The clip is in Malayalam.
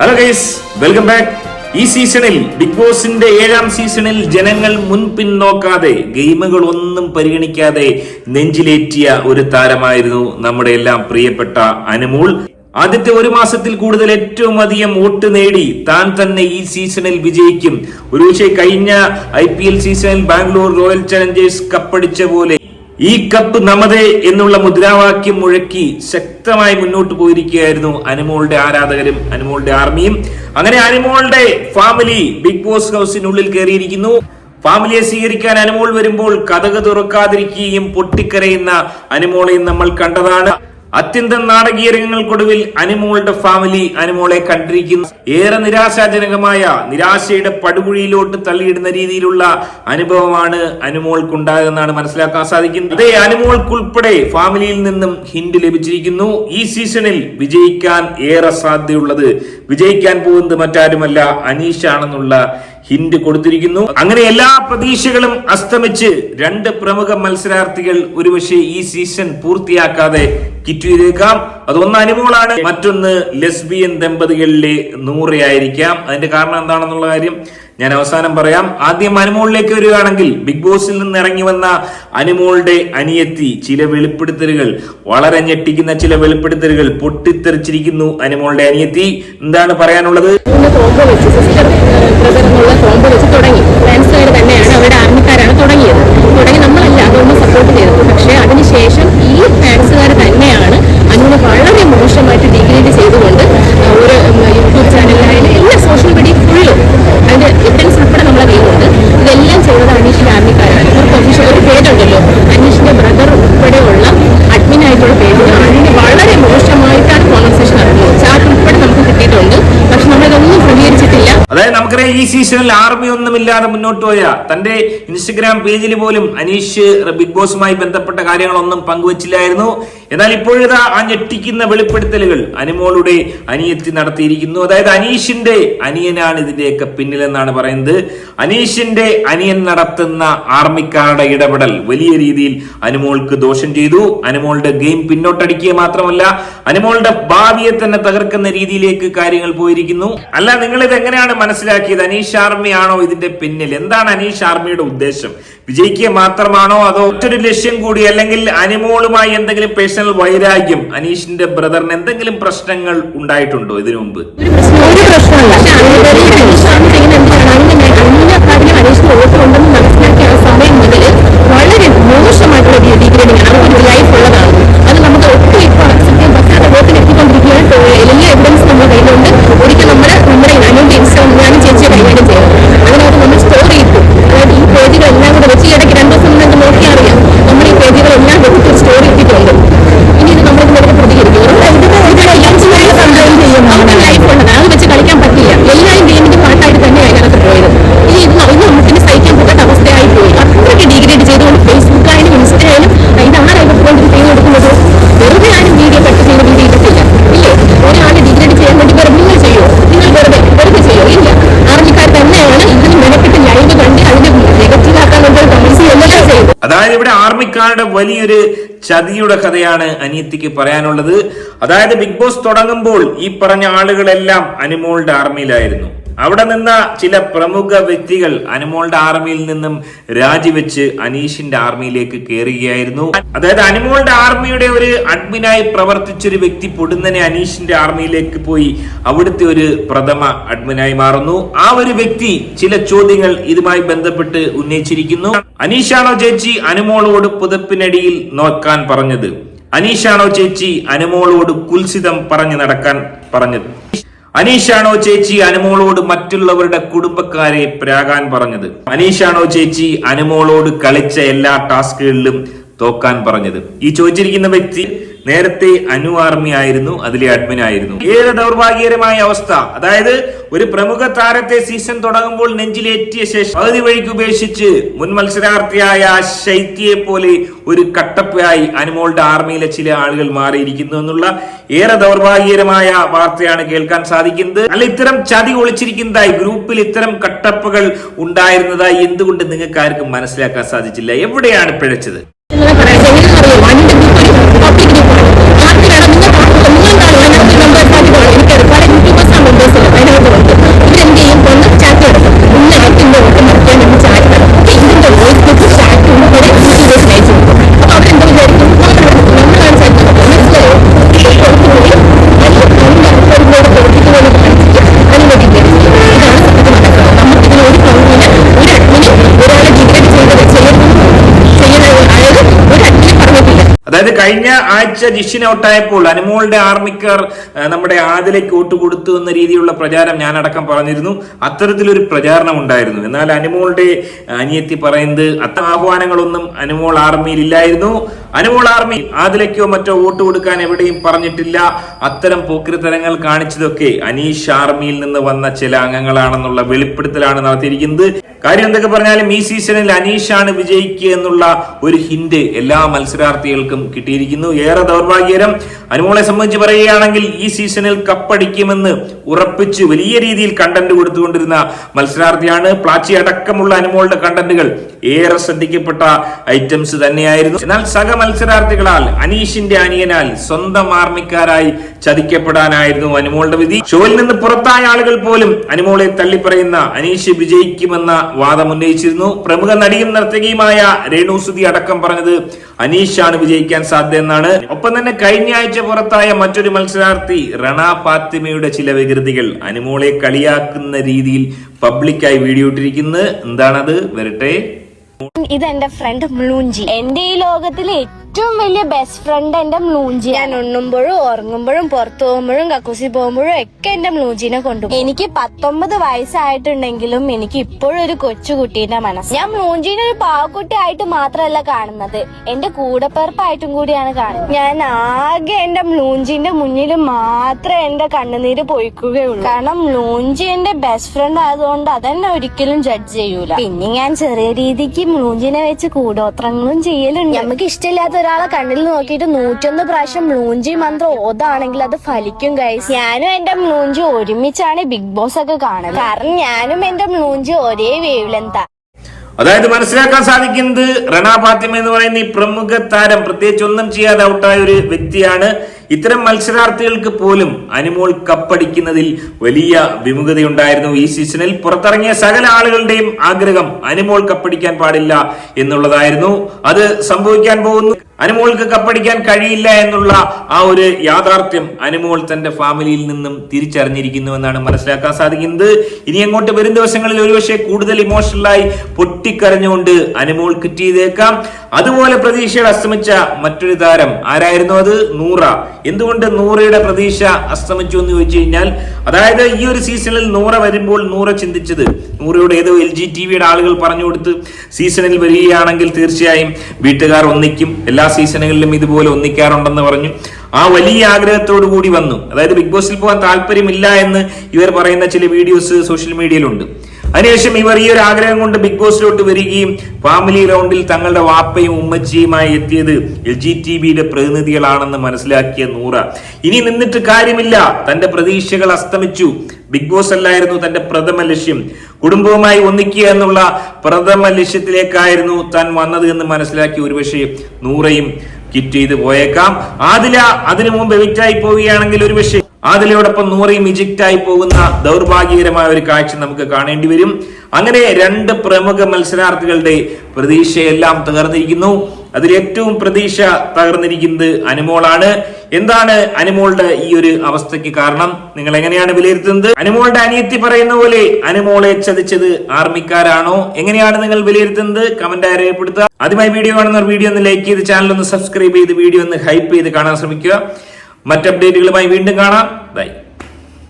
ഹലോ ഗൈസ് വെൽക്കം ബാക്ക് ഈ സീസണിൽ ബിഗ് ബോസിന്റെ ഏഴാം സീസണിൽ ജനങ്ങൾ മുൻപിൻ നോക്കാതെ ഗെയിമുകൾ ഒന്നും പരിഗണിക്കാതെ നെഞ്ചിലേറ്റിയ ഒരു താരമായിരുന്നു നമ്മുടെ എല്ലാം പ്രിയപ്പെട്ട അനുമോൾ. ആദ്യത്തെ ഒരു മാസത്തിൽ കൂടുതൽ ഏറ്റവും അധികം വോട്ട് നേടി താൻ തന്നെ ഈ സീസണിൽ വിജയിക്കും. ഒരുപക്ഷെ കഴിഞ്ഞ ഐ പി എൽ സീസണിൽ ബാംഗ്ലൂർ റോയൽ ചലഞ്ചേഴ്സ് കപ്പടിച്ച പോലെ ഈ കപ്പ് നമതേ എന്നുള്ള മുദ്രാവാക്യം മുഴക്കി ശക്തമായി മുന്നോട്ട് പോയിരിക്കുകയായിരുന്നു അനുമോളുടെ ആരാധകരും അനുമോളുടെ ആർമിയും. അങ്ങനെ അനുമോളുടെ ഫാമിലി ബിഗ് ബോസ് ഹൗസിനുള്ളിൽ കയറിയിരിക്കുന്നു. ഫാമിലിയെ സ്വീകരിക്കാൻ അനുമോൾ വരുമ്പോൾ കഥക് തുറക്കാതിരിക്കുകയും പൊട്ടിക്കരയുന്ന അനുമോളെയും നമ്മൾ കണ്ടതാണ്. അത്യന്തം നാടകീയ രംഗങ്ങൾക്കൊടുവിൽ അനിമോളുടെ ഫാമിലി അനിമോളെ കണ്ടിരിക്കുന്നു. ഏറെ നിരാശാജനകമായ നിരാശയുടെ പടുകുഴിയിലോട്ട് തള്ളിയിടുന്ന രീതിയിലുള്ള അനുഭവമാണ് അനുമോൾക്കുണ്ടാകുന്നതാണ് മനസ്സിലാക്കാൻ സാധിക്കുന്നത്. അതേ അനുമോൾക്കുൾപ്പെടെ ഫാമിലിയിൽ നിന്നും ഹിന്റ് ലഭിച്ചിരിക്കുന്നു. ഈ സീസണിൽ വിജയിക്കാൻ ഏറെ സാധ്യതയുള്ളത് വിജയിക്കാൻ പോകുന്നത് മറ്റാരുമല്ല അനീഷാണെന്നുള്ള ഹിന്റ് കൊടുത്തിരിക്കുന്നു. അങ്ങനെ എല്ലാ പ്രതീക്ഷകളും അസ്തമിച്ച് രണ്ട് പ്രമുഖ മത്സരാർത്ഥികൾ ഒരുപക്ഷെ ഈ സീസൺ പൂർത്തിയാക്കാതെ കിറ്റ് ചെയ്തേക്കാം അതൊന്ന് അനുമോളാണ് മറ്റൊന്ന് ലെസ്ബിയൻ ദമ്പതികളിലെ നൂറയായിരിക്കാം. അതിന്റെ കാരണം എന്താണെന്നുള്ള കാര്യം ഞാൻ അവസാനം പറയാം. ആദ്യം അനുമോളിലേക്ക് വരികയാണെങ്കിൽ ബിഗ് ബോസിൽ നിന്ന് ഇറങ്ങി വന്ന അനുമോളുടെ അനിയത്തി ചില വെളിപ്പെടുത്തലുകൾ വളരെ ഞെട്ടിക്കുന്ന ചില വെളിപ്പെടുത്തലുകൾ പൊട്ടിത്തെറിച്ചിരിക്കുന്നു അനുമോളുടെ അനിയത്തി. എന്താണ് പറയാനുള്ളത്? പക്ഷേ അതിനുശേഷം ഈ ഫാൻസുകാർ തന്നെയാണ് അനുവിനെ വളരെ മോശമായിട്ട് ഡിഗ്രേഡ് ചെയ്തുകൊണ്ട് അതായത് നമുക്കറിയാം ഈ സീസണിൽ ആർമി ഒന്നുമില്ലാതെ മുന്നോട്ട് പോയ തന്റെ ഇൻസ്റ്റഗ്രാം പേജിൽ പോലും അനീഷ് ബിഗ് ബോസുമായി ബന്ധപ്പെട്ട കാര്യങ്ങളൊന്നും പങ്കുവച്ചില്ലായിരുന്നു. എന്നാൽ ഇപ്പോഴിതാ ആ ഞെട്ടിക്കുന്ന വെളിപ്പെടുത്തലുകൾ അനുമോളുടെ അനിയത്തി നടത്തിയിരിക്കുന്നു. അതായത് അനീഷിന്റെ അനിയനാണ് ഇതിന്റെയൊക്കെ പിന്നിലെന്നാണ് പറയുന്നത്. അനീഷിന്റെ അനിയൻ നടത്തുന്ന ആർമിക്കാരുടെ ഇടപെടൽ വലിയ രീതിയിൽ അനുമോൾക്ക് ദോഷം ചെയ്തു. അനുമോളുടെ ഗെയിം പിന്നോട്ടടിക്കുക മാത്രമല്ല അനുമോളുടെ ഭാവിയെ തന്നെ തകർക്കുന്ന രീതിയിലേക്ക് കാര്യങ്ങൾ പോയിരിക്കുന്നു. അല്ല നിങ്ങൾ ഇത് എങ്ങനെയാണ് മനസ്സിലാക്കിയത്? അനീഷ് ആർമി ആണോ ഇതിന്റെ പിന്നിൽ? എന്താണ് അനീഷ് ആർമിയുടെ ഉദ്ദേശം? വിജയിക്കുക മാത്രമാണോ അതോ മറ്റൊരു ലക്ഷ്യം കൂടി അല്ലെങ്കിൽ അനുമോളുമായി എന്തെങ്കിലും പേഴ്സണൽ വൈരാഗ്യം. അനീഷിന്റെ ബ്രദറിന് എന്തെങ്കിലും പ്രശ്നങ്ങൾ ഉണ്ടായിട്ടുണ്ടോ ഇതിനു മുമ്പ്? ഒരു പ്രശ്നമല്ല. ഇവിടെ വലിയൊരു ചതിയുടെ കഥയാണ് അനിയത്തിക്ക് പറയാനുള്ളത്. അതായത് ബിഗ് ബോസ് തുടങ്ങുമ്പോൾ ഈ പറഞ്ഞ ആളുകളെല്ലാം അനുമോളുടെ ആർമിയിലായിരുന്നു. അവിടെ നിന്ന ചില പ്രമുഖ വ്യക്തികൾ അനുമോളുടെ ആർമിയിൽ നിന്നും രാജിവെച്ച് അനീഷിന്റെ ആർമിയിലേക്ക് കയറുകയായിരുന്നു അതായത് അനുമോളുടെ ആർമിയുടെ ഒരു അഡ്മിനായി പ്രവർത്തിച്ചൊരു വ്യക്തി പൊടുന്നനെ അനീഷിന്റെ ആർമിയിലേക്ക് പോയി അവിടുത്തെ ഒരു പ്രഥമ അഡ്മിനായി മാറുന്നു. ആ ഒരു വ്യക്തി ചില ചോദ്യങ്ങൾ ഇതുമായി ബന്ധപ്പെട്ട് ഉന്നയിച്ചിരിക്കുന്നു. അനീഷാണോ ചേച്ചി അനുമോളോട് പുതപ്പിനടിയിൽ നോക്കാൻ പറഞ്ഞത്? അനീഷാണോ ചേച്ചി അനുമോളോട് കുൽസിതം പറഞ്ഞു നടക്കാൻ പറഞ്ഞത്? അനീഷാണോ ചേച്ചി അനുമോളോട് മറ്റുള്ളവരുടെ കുടുംബക്കാരെ പ്രാകാൻ പറഞ്ഞത്? അനീഷാണോ ചേച്ചി അനുമോളോട് കളിച്ച എല്ലാ ടാസ്കുകളിലും തോക്കാൻ പറഞ്ഞത്. ഈ ചോദിച്ചിരിക്കുന്ന വ്യക്തി നേരത്തെ അനു ആർമി ആയിരുന്നു അതിലെ അഡ്മിൻ ആയിരുന്നു. ഏറെ ദൗർഭാഗ്യകരമായ അവസ്ഥ. അതായത് ഒരു പ്രമുഖ താരത്തെ സീസൺ തുടങ്ങുമ്പോൾ നെഞ്ചിലേറ്റിയ ശേഷം പകുതി വഴിക്ക് ഉപേക്ഷിച്ച് മുൻ മത്സരാർത്ഥിയായ ശൈത്യയെ പോലെ ഒരു കട്ടപ്പയായി അനുമോളുടെ ആർമിയിലെ ചില ആളുകൾ മാറിയിരിക്കുന്നു എന്നുള്ള ഏറെ ദൗർഭാഗ്യകരമായ വാർത്തയാണ് കേൾക്കാൻ സാധിക്കുന്നത്. അല്ല ഇത്തരം ചതി ഒളിച്ചിരിക്കുന്നതായി ഗ്രൂപ്പിൽ ഇത്തരം കട്ടപ്പകൾ ഉണ്ടായിരുന്നതായി എന്തുകൊണ്ട് നിങ്ങൾക്ക് ആർക്കും മനസ്സിലാക്കാൻ സാധിച്ചില്ല? എവിടെയാണ് പിഴച്ചത്? Gracias. അതായത് കഴിഞ്ഞ ആഴ്ച ജിഷിൻ ഔട്ടായപ്പോൾ അനുമോളുടെ ആർമിക്കാർ നമ്മുടെ ആദിലേക്ക് വോട്ട് കൊടുത്തു എന്ന രീതിയിലുള്ള പ്രചാരം ഞാൻ അടക്കം പറഞ്ഞിരുന്നു. അത്തരത്തിലൊരു പ്രചാരണം ഉണ്ടായിരുന്നു. എന്നാൽ അനുമോളുടെ അനിയത്തി പറയുന്നത് അത്ര ആഹ്വാനങ്ങളൊന്നും അനുമോൾ ആർമിയിൽ ഇല്ലായിരുന്നു. അനുമോൾ ആർമി ആദിലേക്കോ മറ്റോ വോട്ട് കൊടുക്കാൻ എവിടെയും പറഞ്ഞിട്ടില്ല. അത്തരം പോക്കിരിത്തരങ്ങൾ കാണിച്ചതൊക്കെ അനീഷ് ആർമിയിൽ നിന്ന് വന്ന ചില അംഗങ്ങളാണെന്നുള്ള വെളിപ്പെടുത്തലാണ് നടത്തിയിരിക്കുന്നത്. കാര്യം എന്തൊക്കെ പറഞ്ഞാലും ഈ സീസണിൽ അനീഷാണ് വിജയിക്കുക എന്നുള്ള ഒരു ഹിന്റ് എല്ലാ മത്സരാർത്ഥികൾക്കും കിട്ടിയിരിക്കുന്നു. ഏറെ ദൗർഭാഗ്യകരം. അനുമോളെ സംബന്ധിച്ച് പറയുകയാണെങ്കിൽ ഈ സീസണിൽ കപ്പടിക്കുമെന്ന് ഉറപ്പിച്ച് വലിയ രീതിയിൽ കണ്ടന്റ് കൊടുത്തുകൊണ്ടിരുന്ന മത്സരാർത്ഥിയാണ്. പ്ലാച്ചി അടക്കമുള്ള അനുമോളുടെ കണ്ടന്റുകൾ ഏറെ ശ്രദ്ധിക്കപ്പെട്ട ഐറ്റംസ് തന്നെയായിരുന്നു. എന്നാൽ സഹ മത്സരാർത്ഥികളാൽ അനീഷിന്റെ അനിയനാൽ സ്വന്തം ആർമിക്കാരായി ചതിക്കപ്പെടാനായിരുന്നു അനുമോളുടെ വിധി. ഷോയിൽ നിന്ന് പുറത്തായ ആളുകൾ പോലും അനുമോളെ തള്ളിപ്പറയുന്ന അനീഷ് വിജയിക്കുമെന്ന വാദം ഉന്നയിച്ചിരുന്നു. പ്രമുഖ നടിയും നർത്തകിയുമായ രേണു സുധി അടക്കം പറഞ്ഞത് അനീഷാണ് വിജയിക്കാൻ സാധ്യതയെന്നാണ്. ഒപ്പം തന്നെ കഴിഞ്ഞ ആഴ്ച പുറത്തായ മറ്റൊരു മത്സരാർത്ഥി റണ ഫാത്തിമയുടെ ചില വികൃതികൾ അനുമോളെ കളിയാക്കുന്ന രീതിയിൽ പബ്ലിക്കായി വീഡിയോ ഇട്ടിരിക്കുന്നത് എന്താണത്? വരട്ടെ. ഇത് എന്റെ ഫ്രണ്ട് മ്ലൂഞ്ചി എന്റെ ഈ ലോകത്തിലെ ഏറ്റവും വലിയ ബെസ്റ്റ് ഫ്രണ്ട് എന്റെ മ്ലൂഞ്ചി ഞാൻ ഉണ്ണുമ്പോഴും ഉറങ്ങുമ്പോഴും പുറത്തു പോകുമ്പോഴും കക്കൂസി പോകുമ്പോഴും ഒക്കെ എന്റെ മ്ലൂഞ്ചിനെ കൊണ്ടുപോകും. എനിക്ക് പത്തൊമ്പത് വയസ്സായിട്ടുണ്ടെങ്കിലും എനിക്ക് ഇപ്പോഴും ഒരു കൊച്ചുകുട്ടീന്റെ മനസ്സ്. ഞാൻ മ്ലൂഞ്ചിനെ ഒരു പാവക്കുട്ടി ആയിട്ട് മാത്രമല്ല കാണുന്നത്. എന്റെ കൂടപ്പിറപ്പായിട്ടും കൂടിയാണ് കാണുന്നത്. ഞാൻ ആകെ എന്റെ മ്ലൂഞ്ചിന്റെ മുന്നിൽ മാത്രമേ എന്റെ കണ്ണുനീര് പൊയ്ക്കുകയുള്ളൂ. കാരണം മ്ലൂഞ്ചി എന്റെ ബെസ്റ്റ് ഫ്രണ്ട് ആയതുകൊണ്ട് അതെന്നെ ഒരിക്കലും ജഡ്ജ് ചെയ്യൂല. പിന്നെ ഞാൻ ചെറിയ രീതിക്ക് മ്ലൂഞ്ചിനെ വെച്ച് കൂടോത്രങ്ങളും ചെയ്യലുണ്ട്. നമുക്ക് ഇഷ്ടമില്ലാത്ത ഒരാളെ കണ്ണിൽ നോക്കിയിട്ട് നൂറ്റൊന്ന് പ്രാവശ്യം മൂഞ്ചി മന്ത്രം ഓതാണെങ്കിൽ അത് ഫലിക്കും ഗൈസ് ഞാനും എന്റെ മൂഞ്ചി ഒരുമിച്ചാണ് ബിഗ് ബോസ് ഒക്കെ കാണുന്നത്. കാരണം ഞാനും എന്റെ മൂഞ്ചി ഒരേ വേവ് ലെന്താ അതായത് മനസ്സിലാക്കാൻ സാധിക്കുന്നത് റണ ഫാത്തിമ എന്ന് പറയുന്ന ഈ പ്രമുഖ താരം പ്രത്യേകിച്ച് ഒന്നും ചെയ്യാതെ ഔട്ടായ ഒരു വ്യക്തിയാണ്. ഇത്തരം മത്സരാർത്ഥികൾക്ക് പോലും അനുമോൾ കപ്പടിക്കുന്നതിൽ വലിയ വിമുഖതയുണ്ടായിരുന്നു ഈ സീസണിൽ. പുറത്തിറങ്ങിയ സകല ആളുകളുടെയും ആഗ്രഹം അനുമോൾ കപ്പടിക്കാൻ പാടില്ല എന്നുള്ളതായിരുന്നു. അത് സംഭവിക്കാൻ പോകുന്നു. അനുമോൾക്ക് കപ്പടിക്കാൻ കഴിയില്ല എന്നുള്ള ആ ഒരു യാഥാർത്ഥ്യം അനുമോൾ തന്റെ ഫാമിലിയിൽ നിന്നും തിരിച്ചറിഞ്ഞിരിക്കുന്നുവെന്നാണ് മനസ്സിലാക്കാൻ സാധിക്കുന്നത്. ഇനി അങ്ങോട്ട് വരും ദിവസങ്ങളിൽ ഒരുപക്ഷെ കൂടുതൽ ഇമോഷണലായി പൊട്ടിക്കരഞ്ഞുകൊണ്ട് അനുമോൾ കിറ്റ് ചെയ്തേക്കാം അതുപോലെ പ്രതീക്ഷയുടെ അസ്തമിച്ച മറ്റൊരു താരം ആരായിരുന്നു അത്? നൂറ. എന്തുകൊണ്ട് നൂറയുടെ പ്രതീക്ഷ അസ്തമിച്ചു എന്ന് ചോദിച്ചു കഴിഞ്ഞാൽ അതായത് ഈ ഒരു സീസണിൽ നൂറ വരുമ്പോൾ നൂറ ചിന്തിച്ചത് നൂറയോട് ഏതോ എൽ ജി ടി വിയുടെ ആളുകൾ പറഞ്ഞു കൊടുത്ത് സീസണിൽ വരികയാണെങ്കിൽ തീർച്ചയായും വീട്ടുകാർ ഒന്നിക്കും എല്ലാ സീസണുകളിലും ഇതുപോലെ ഒന്നിക്കാറുണ്ടെന്ന് പറഞ്ഞു. ആ വലിയ ആഗ്രഹത്തോടു കൂടി വന്നു. അതായത് ബിഗ് ബോസിൽ പോകാൻ താല്പര്യമില്ല എന്ന് ഇവർ പറയുന്ന ചില വീഡിയോസ് സോഷ്യൽ മീഡിയയിലുണ്ട്. അതിനുശേഷം ഇവർ ഈ ഒരു ആഗ്രഹം കൊണ്ട് ബിഗ് ബോസിലോട്ട് വരികയും ഫാമിലി റൗണ്ടിൽ തങ്ങളുടെ വാപ്പയും ഉമ്മച്ചിയുമായി എത്തിയത് എൽ ജി ടി വിയുടെ പ്രതിനിധികളാണെന്ന് മനസ്സിലാക്കിയ നൂറ. ഇനി നിന്നിട്ട് കാര്യമില്ല. തന്റെ പ്രതീക്ഷകൾ അസ്തമിച്ചു. ബിഗ് ബോസ് അല്ലായിരുന്നു തന്റെ പ്രഥമ ലക്ഷ്യം. കുടുംബവുമായി ഒന്നിക്കുക എന്നുള്ള പ്രഥമ ലക്ഷ്യത്തിലേക്കായിരുന്നു താൻ വന്നത് എന്ന് മനസ്സിലാക്കി ഒരുപക്ഷെ നൂറയും കിറ്റ് ചെയ്ത് പോയേക്കാം. ആദില അതിനു മുമ്പ് എവിക്റ്റായി പോവുകയാണെങ്കിൽ ഒരുപക്ഷെ ആദിലയോടൊപ്പം നൂറയും ഇജിക്റ്റ് ആയി പോകുന്ന ദൗർഭാഗ്യകരമായ ഒരു കാഴ്ച നമുക്ക് കാണേണ്ടി വരും. അങ്ങനെ രണ്ട് പ്രമുഖ മത്സരാർത്ഥികളുടെ പ്രതീക്ഷയെല്ലാം തകർന്നിരിക്കുന്നു. അതിൽ ഏറ്റവും പ്രതീക്ഷ തകർന്നിരിക്കുന്നത് അനുമോളാണ്. എന്താണ് അനുമോളുടെ ഈ ഒരു അവസ്ഥയ്ക്ക് കാരണം? നിങ്ങൾ എങ്ങനെയാണ് വിലയിരുത്തുന്നത്? അനുമോളുടെ അനിയത്തി പറയുന്ന പോലെ അനുമോളെ ചതിച്ചത് ആർമിക്കാരാണോ? എങ്ങനെയാണ് നിങ്ങൾ വിലയിരുത്തുന്നത്? കമന്റായി രേഖപ്പെടുത്തുക. ആദ്യമായി വീഡിയോ കാണുന്നവർ വീഡിയോ ഒന്ന് ലൈക്ക് ചെയ്ത് ചാനൽ ഒന്ന് സബ്സ്ക്രൈബ് ചെയ്ത് വീഡിയോ ഒന്ന് ഹൈപ്പ് ചെയ്ത് കാണാൻ ശ്രമിക്കുക. മറ്റ് അപ്ഡേറ്റുകളുമായി വീണ്ടും കാണാം. ബൈ.